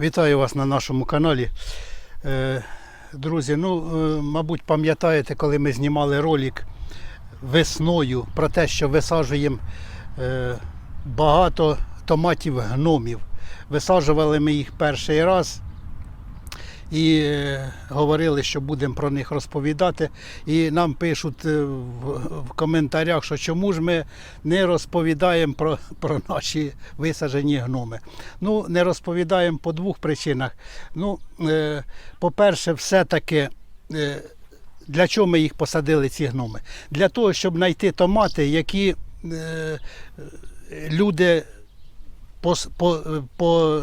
Вітаю вас на нашому каналі. Е, Друзі, ну, е, мабуть, пам'ятаєте, коли ми знімали ролик весною про те, що висаджуємо е, багато томатів гномів. Висаджували ми їх перший раз і е, говорили, що будемо про них розповідати. І нам пишуть е, в, коментарях, що чому ж ми не розповідаємо про, про наші висаджені гноми. Ну, не розповідаємо по двох причинах. Ну, е, по-перше, все-таки. Для чого ми їх посадили, ці гноми? Для того, щоб знайти томати, які е, люди по, по, по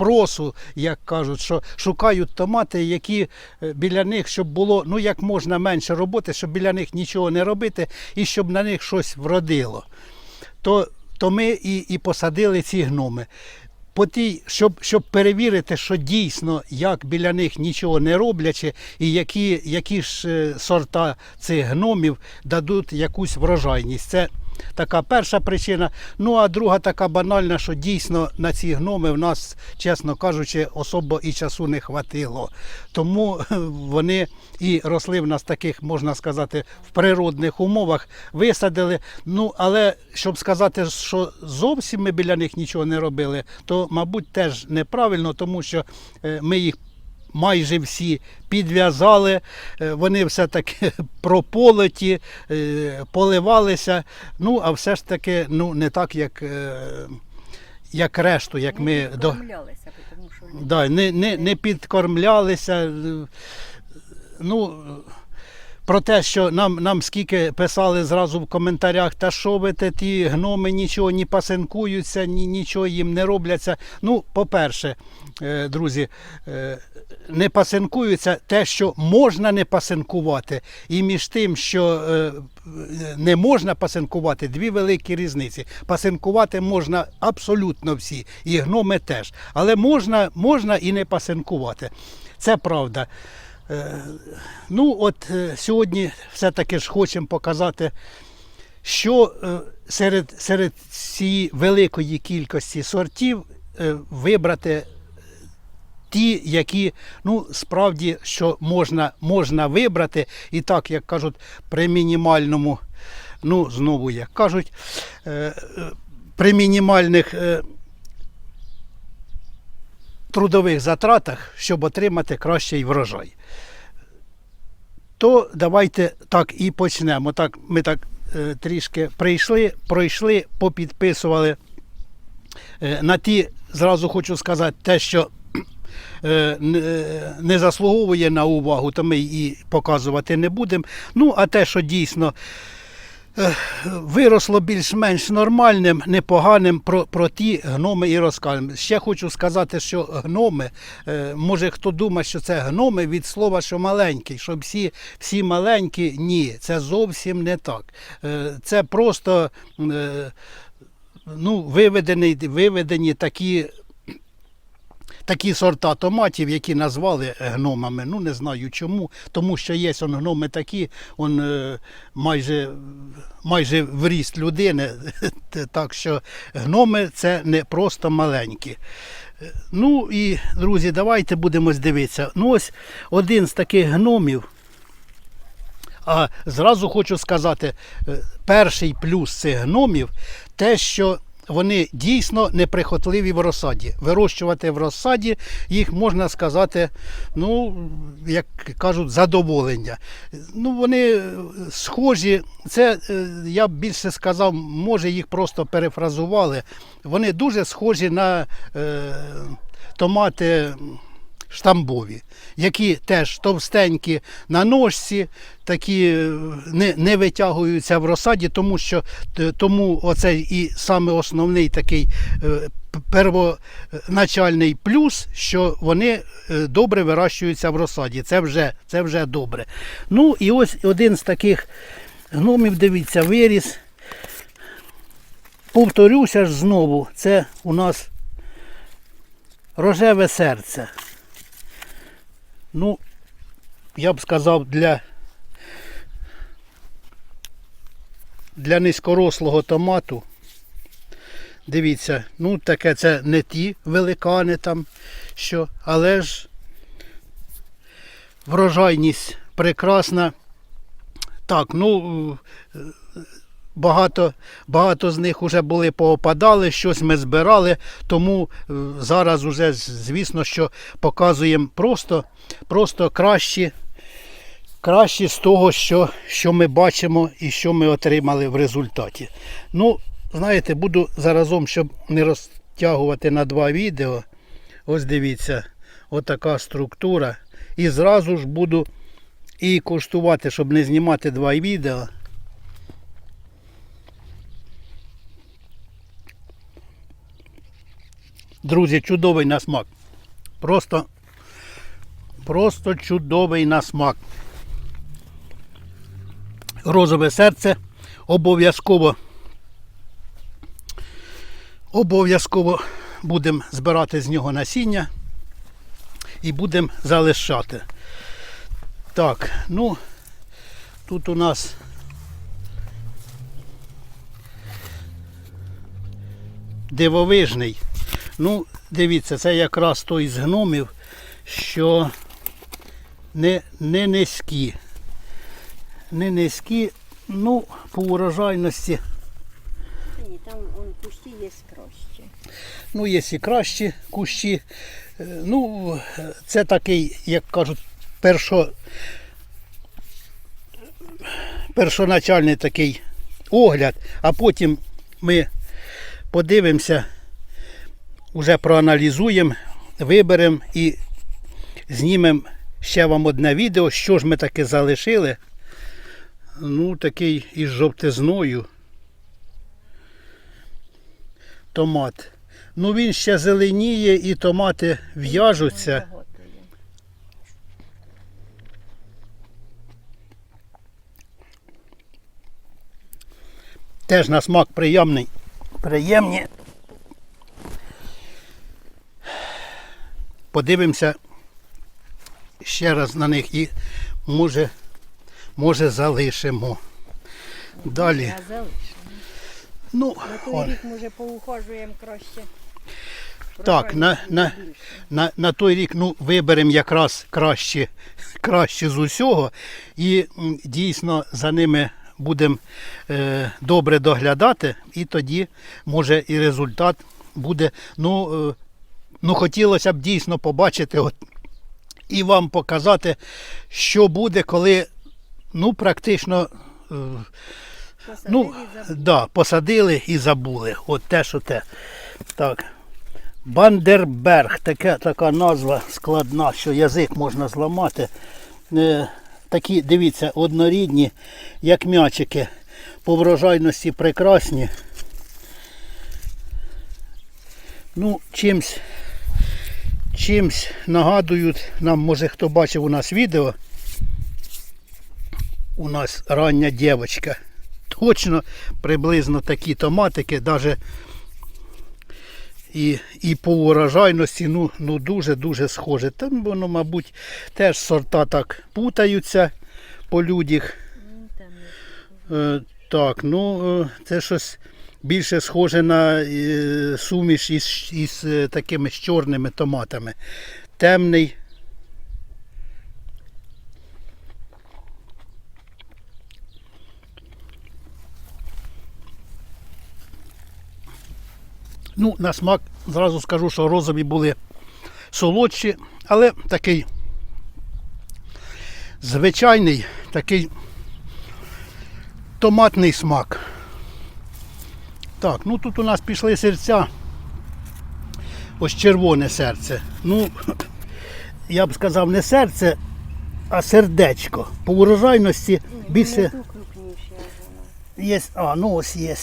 спросу, як кажуть, що шукають томати, які е, біля них, щоб було ну як можна менше роботи, щоб біля них нічого не робити і щоб на них щось вродило. То, то ми і, і посадили ці гноми. По тій, щоб, щоб перевірити, що дійсно як біля них нічого не роблячи, і які, які ж е, сорта цих гномів дадуть якусь врожайність. Це така перша причина. Ну а друга така банальна, що дійсно на ці гноми в нас, чесно кажучи, особо і часу не хватило. Тому вони і росли в нас таких, можна сказати, в природних умовах, висадили. Ну, але щоб сказати, що зовсім ми біля них нічого не робили, то, мабуть, теж неправильно, тому що е, ми їх майже всі підв'язали, е, вони все-таки прополоті, е, поливалися. Ну, а все ж таки ну, не так, як, е, як решту, як ми не підкормлялися, тому що Да, не, не, не підкормлялися. Ну, про те, що нам, нам скільки писали зразу в коментарях, та що ви те, ті гноми нічого не пасинкуються, ні, нічого їм не робляться. Ну, по-перше, е, друзі, е, не пасинкуються те, що можна не пасинкувати, і між тим, що е, не можна пасинкувати, дві великі різниці. Пасинкувати можна абсолютно всі, і гноми теж. Але можна, можна і не пасинкувати. Це правда. Е, Ну, от е, сьогодні все-таки ж хочемо показати, що е, серед, серед цієї великої кількості сортів вибрати ті, які ну, справді що можна, можна вибрати, і так, як кажуть, при мінімальному, ну, знову як кажуть, при мінімальних трудових затратах, щоб отримати кращий врожай. То давайте так і почнемо. Так, ми так е, трішки прийшли, пройшли, попідписували. Е, на ті, зразу хочу сказати, те, що е, не- не заслуговує на увагу, то ми і показувати не будемо. Ну, а те, що дійсно е, виросло більш-менш нормальним, непоганим, про, про ті гноми і розкажемо. Ще хочу сказати, що гноми, е, може хто думає, що це гноми від слова, що маленький, що всі, всі маленькі, ні, це зовсім не так. Е, Це просто е, ну, виведені, виведені такі такі сорта томатів, які назвали гномами. Ну не знаю чому. Тому що є он, гноми такі, он, е, майже, майже в ріст людини. Так що гноми це не просто маленькі. Е, Ну і, друзі, давайте будемо дивитися. Ну ось один з таких гномів. А зразу хочу сказати, е, перший плюс цих гномів те, що вони дійсно неприхотливі в розсаді. Вирощувати в розсаді їх можна сказати, ну, як кажуть, задоволення. Ну, вони е, схожі, це е, я б більше сказав, може їх просто перефразували. Вони дуже схожі на е, томати штамбові, які теж товстенькі на ножці, такі е, не, не витягуються в розсаді, тому що тому оцей і саме основний такий е, первоначальний плюс, що вони е, добре вирощуються в розсаді. Це вже, це вже добре. Ну і ось один з таких гномів, дивіться, виріс. Повторюся ж знову, це у нас рожеве серце. Ну, я б сказав, для, для низькорослого томату Дивіться, ну таке це не ті великани там, що, але ж врожайність прекрасна. Так, ну багато, багато з них вже були поопадали, щось ми збирали, тому е, зараз уже звісно, що показуємо просто, просто кращі, кращі з того, що, що ми бачимо і що ми отримали в результаті. Ну, знаєте, буду заразом, щоб не розтягувати на два відео. Ось дивіться, отака структура. І зразу ж буду і куштувати, щоб не знімати два відео. Друзі, чудовий на смак. Просто, просто чудовий на смак. Розове серце обов'язково. Обов'язково будемо збирати з нього насіння і будемо залишати. Так, ну тут у нас дивовижний. Ну, дивіться, це якраз той з гномів, що не, не низькі. Не низькі, ну, по урожайності. Ні, там он кущі є краще. Ну, є і кращі кущі. Е, Ну, це такий, як кажуть, першо, першоначальний такий огляд, а потім ми подивимося, вже проаналізуємо, виберемо і знімемо ще вам одне відео, що ж ми таке залишили. Ну, такий із жовтизною. Томат. Ну він ще зеленіє і томати в'яжуться. Теж на смак приємний. Приємні. Подивимося ще раз на них і може, може залишимо. Далі. Ну, На той рік, може, поухожуємо краще. Так, на, на, на, на той рік ну, виберемо якраз краще, краще з усього і дійсно за ними будемо е, добре доглядати, і тоді може і результат буде. Ну, е, ну хотілося б дійсно побачити от, і вам показати, що буде, коли ну, практично. Е, Ну, Посадили, да, посадили і забули. От те, що те. Так. Бандерберг, таке, така назва складна, що язик можна зламати. Е, такі, дивіться, однорідні, як м'ячики. По врожайності прекрасні. Ну, чимсь, чимсь нагадують, нам, може, хто бачив у нас відео. У нас рання дівчинка. Точно приблизно такі томатики, навіть і, і по урожайності ну, ну дуже-дуже схоже. Там воно, мабуть, теж сорта так путаються по людях. Ну. Е, так, ну е, це щось більше схоже на е, суміш із, із е, такими з чорними томатами. Темний. Ну, на смак зразу скажу, що розові були солодші, але такий звичайний, такий томатний смак. Так, ну тут у нас пішли серця. Ось червоне серце. Ну, я б сказав не серце, а сердечко. По урожайності більше є. А, ну ось є.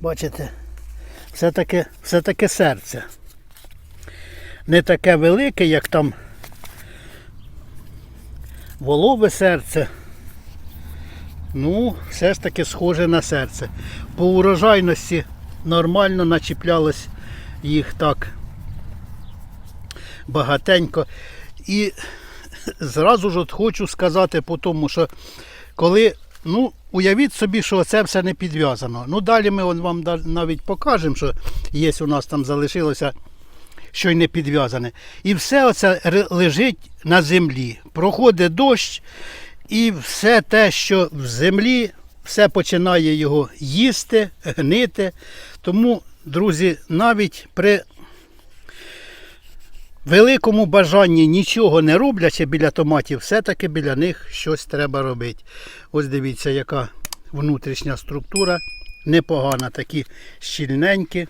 Бачите, все-таки все-таки серце. Не таке велике, як там волове серце. Ну, все ж таки схоже на серце. По урожайності нормально начіплялось їх так багатенько. І зразу ж от хочу сказати по тому, що коли, ну, уявіть собі, що це все не підв'язано. Ну далі ми вам навіть покажемо, що є у нас там залишилося, що й не підв'язане. І все оце лежить на землі. Проходить дощ, і все те, що в землі, все починає його їсти, гнити. Тому, друзі, навіть при великому бажанні нічого не роблячи біля томатів, все-таки біля них щось треба робити. Ось дивіться, яка внутрішня структура. Непогана, такі щільненькі.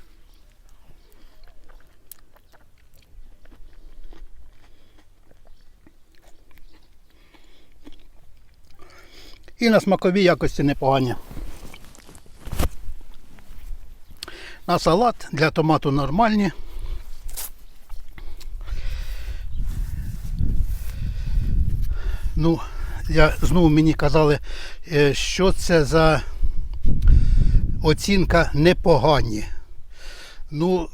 І на смаковій якості непогані. На салат для томату нормальні. Ну, я знову мені казали, е, що це за оцінка непогані. Ну,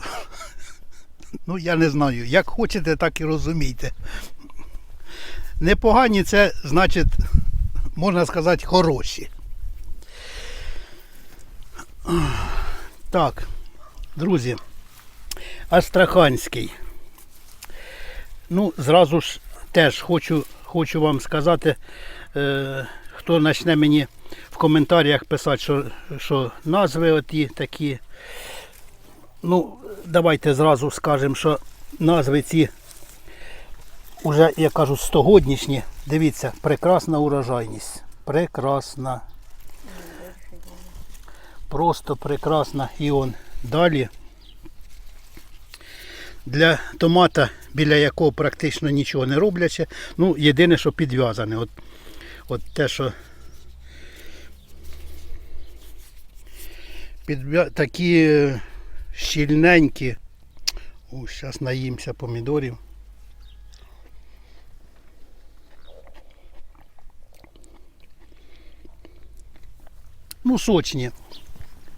ну я не знаю. Як хочете, так і розумійте. Непогані це значить, можна сказати, хороші. Так, друзі, Астраханський. Ну, зразу ж теж хочу, хочу вам сказати, е, хто почне мені в коментарях писати, що, що назви оті такі. Ну, давайте зразу скажемо, що назви ці уже, я кажу, стогоднішні. Дивіться, прекрасна урожайність. Прекрасна. Просто прекрасна. І он далі. Для томата, біля якого практично нічого не робляче. Ну, єдине, що підв'язане. От, от те, що підв'я... такі е, щільненькі. О, зараз наїмся помідорів. Ну, сочні.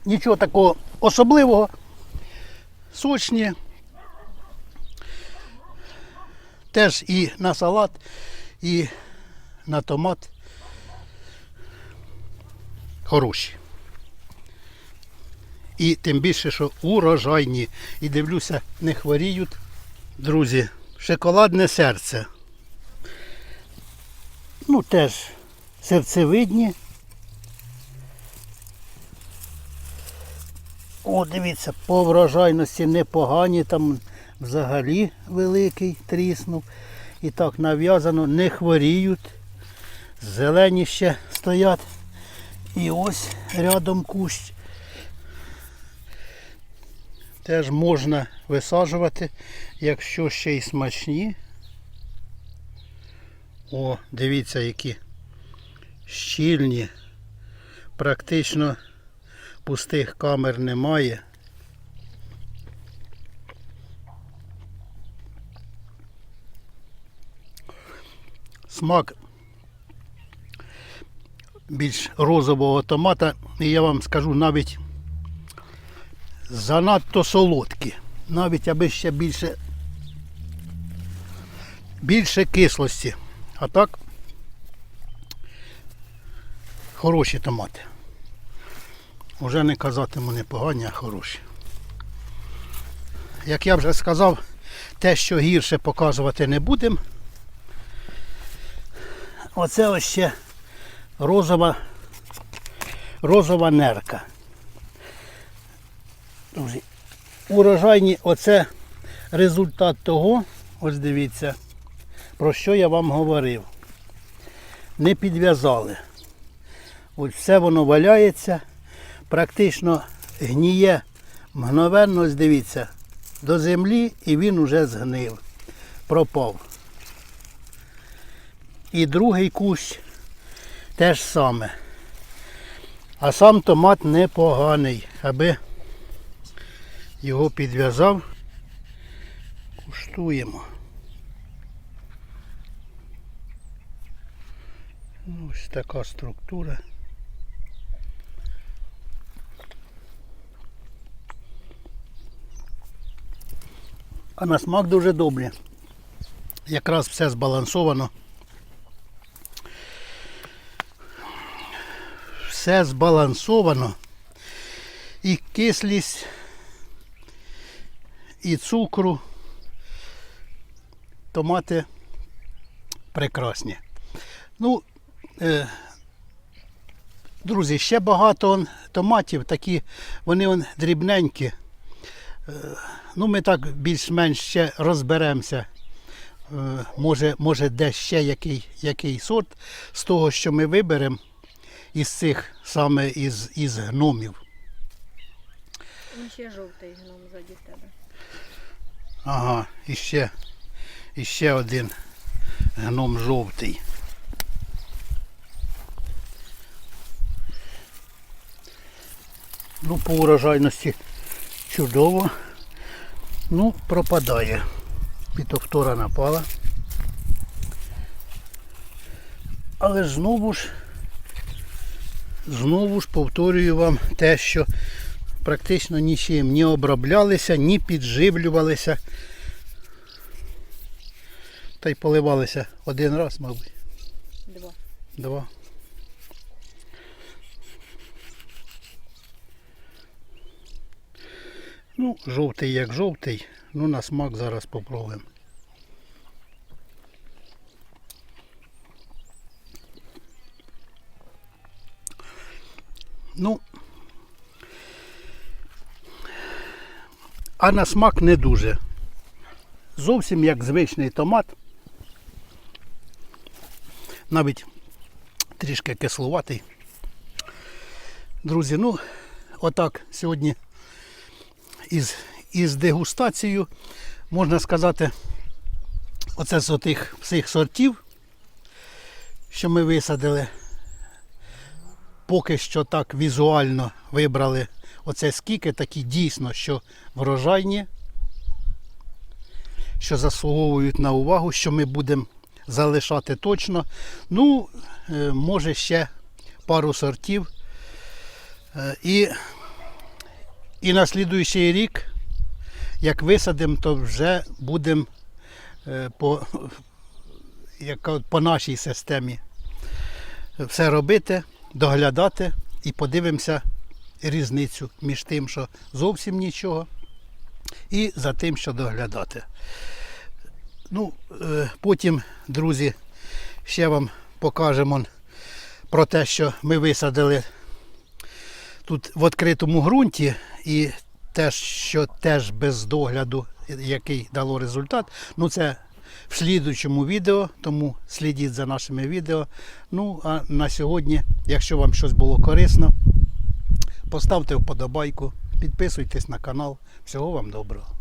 Нічого такого особливого. Сочні. Теж і на салат, і на томат. Хороші. І тим більше, що урожайні. І дивлюся, не хворіють. Друзі, шоколадне серце. Ну, теж серцевидні. О, дивіться, по врожайності непогані, там взагалі великий тріснув. І так нав'язано, не хворіють. Зелені ще стоять. І ось рядом кущ. Теж можна висаджувати, якщо ще й смачні. О, дивіться, які щільні. Практично пустих камер немає. Смак більш розового томата, і я вам скажу навіть занадто солодкі. Навіть аби ще більше більше кислості. А так хороші томати. Уже не казатиму непогані, а хороші. Як я вже сказав, те, що гірше показувати не будемо. Оце ось ще розова, розова нерка. Друзі, урожайні, оце результат того, ось дивіться, про що я вам говорив. Не підв'язали. Ось все воно валяється, практично гніє мгновенно, дивіться, до землі і він уже згнив, пропав. І другий кущ теж саме. А сам томат непоганий, аби його підв'язав. Куштуємо. Ось така структура. А на смак дуже добре. Якраз все збалансовано. все збалансовано. І кислість, і цукру. Томати прекрасні. Ну, е, друзі, ще багато он, томатів, такі, вони он, дрібненькі. Е, ну, ми так більш-менш ще розберемося. Е, може, може, де ще який, який сорт з того, що ми виберемо із цих саме із, із гномів. Він ще жовтий гном ззаді тебе. Ага, і ще, і ще один гном жовтий. Ну, по урожайності чудово. Ну, пропадає. Пітовтора напала. Але ж знову ж, знову ж повторюю вам те, що практично нічим не оброблялися, ні підживлювалися. Та й поливалися один раз, мабуть, Два. два. Ну, жовтий як жовтий, ну на смак зараз попробуємо. Ну, а на смак не дуже. Зовсім як звичний томат. Навіть трішки кислуватий. Друзі, ну, отак сьогодні із, із дегустацією, можна сказати, оце з отих всіх сортів, що ми висадили. Поки що так візуально вибрали оце скільки, такі дійсно, що врожайні, що заслуговують на увагу, що ми будемо залишати точно. Ну, е, може ще пару сортів. Е, І, і на слідуючий рік, як висадимо, то вже будемо е, по, як по нашій системі все робити, доглядати і подивимося різницю між тим, що зовсім нічого, і за тим, що доглядати. Ну, е, потім, друзі, ще вам покажемо про те, що ми висадили тут в відкритому ґрунті і те, що теж без догляду, який дало результат. Ну, це в слідуючому відео, тому слідіть за нашими відео. Ну, а на сьогодні, якщо вам щось було корисно, поставте вподобайку, підписуйтесь на канал. Всього вам доброго.